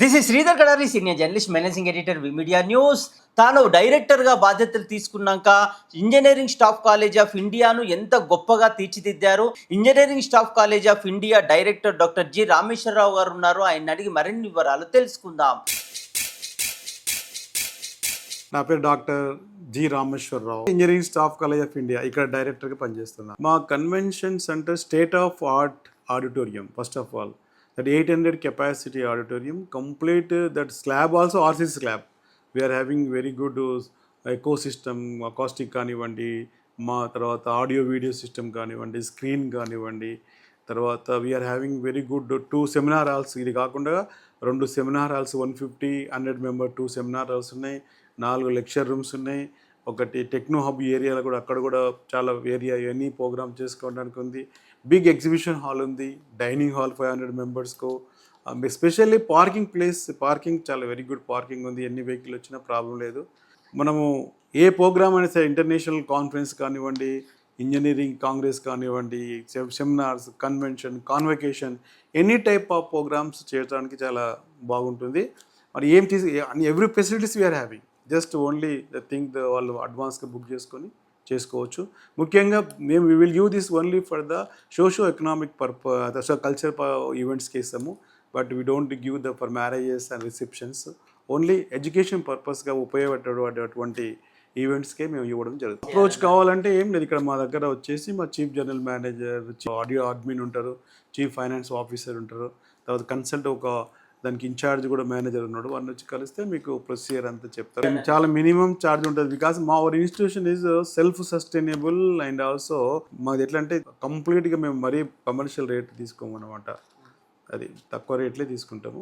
This is Sridhar Kadari senior journalist managing editor media news తాను డైరెక్టర్గా బాధ్యతలు తీసుకున్నాక ఇంజనీరింగ్ స్టాఫ్ కాలేజ్ ఆఫ్ ఇండియాను ఎంత గొప్పగా తీర్చిదిద్దారు? Engineering staff college of India director doctor G Rameshwararao గారు ఉన్నారు. ఆయన అడిగి మరిన్ని వివరాలు తెలుసుకుందాం. నా పేరు doctor G Rameshwararao. Engineering staff college of India ఇక్కడ డైరెక్టర్గా పనిచేస్తున్నా. మా convention centre state of art auditorium first of all that eight hundred capacity auditorium complete that slab also RCC slab we are having very good echo system acoustic కానివ్వండి మా తర్వాత audio video system కానివ్వండి screen కానివ్వండి. తర్వాత we are having very good two seminar halls ఇది కాకుండా రెండు seminar halls one fifty hundred member two seminar halls ఉన్నాయి. నాలుగు లెక్చర్ రూమ్స్ ఉన్నాయి. ఒకటి టెక్నో హబ్ ఏరియాలో కూడా అక్కడ కూడా చాలా ఏరియా ఎనీ ప్రోగ్రామ్ చేసుకోవడానికి ఉంది. బిగ్ ఎగ్జిబిషన్ హాల్ ఉంది. డైనింగ్ హాల్ ఫైవ్ హండ్రెడ్ మెంబర్స్కు. ఎస్పెషల్లీ పార్కింగ్ ప్లేస్ పార్కింగ్ చాలా వెరీ గుడ్ పార్కింగ్ ఉంది. ఎన్ని వెహికల్ వచ్చినా ప్రాబ్లం లేదు. మనము ఏ ప్రోగ్రామ్ అయినా సరే ఇంటర్నేషనల్ కాన్ఫరెన్స్ కానివ్వండి ఇంజనీరింగ్ కాంగ్రెస్ కానివ్వండి seminars convention convocation any type of programmes చేయడానికి చాలా బాగుంటుంది. మరి ఏం తీసి every facilities we are having. Just only the thing the వాళ్ళు అడ్వాన్స్గా బుక్ చేసుకొని చేసుకోవచ్చు. ముఖ్యంగా మేము we will you this only for the socio economic purpose culture ఈవెంట్స్కి ఇస్తాము. But we don't give the for marriages and receptions only education పర్పస్గా ఉపయోగపడేటువంటి ఈవెంట్స్కే మేము ఇవ్వడం జరుగుతుంది. అప్రోచ్ కావాలంటే ఏం లేదు. ఇక్కడ మా దగ్గర వచ్చేసి మా chief general manager audio admin ఉంటారు. చీఫ్ ఫైనాన్స్ ఆఫీసర్ ఉంటారు. తర్వాత కన్సల్ట్ ఒక దానికి ఇన్ఛార్జ్ కూడా మేనేజర్ ఉన్నాడు. వాడిని వచ్చి కలిస్తే మీకు ప్రొసీజర్ అంతా చెప్తారు. చాలా మినిమం ఛార్జ్ ఉంటుంది. బికాస్ మా our institution is self sustainable and also మాది ఎట్లా అంటే కంప్లీట్గా మేము మరీ కమర్షియల్ రేట్ తీసుకోమన్నమాట. అది తక్కువ రేట్లే తీసుకుంటాము.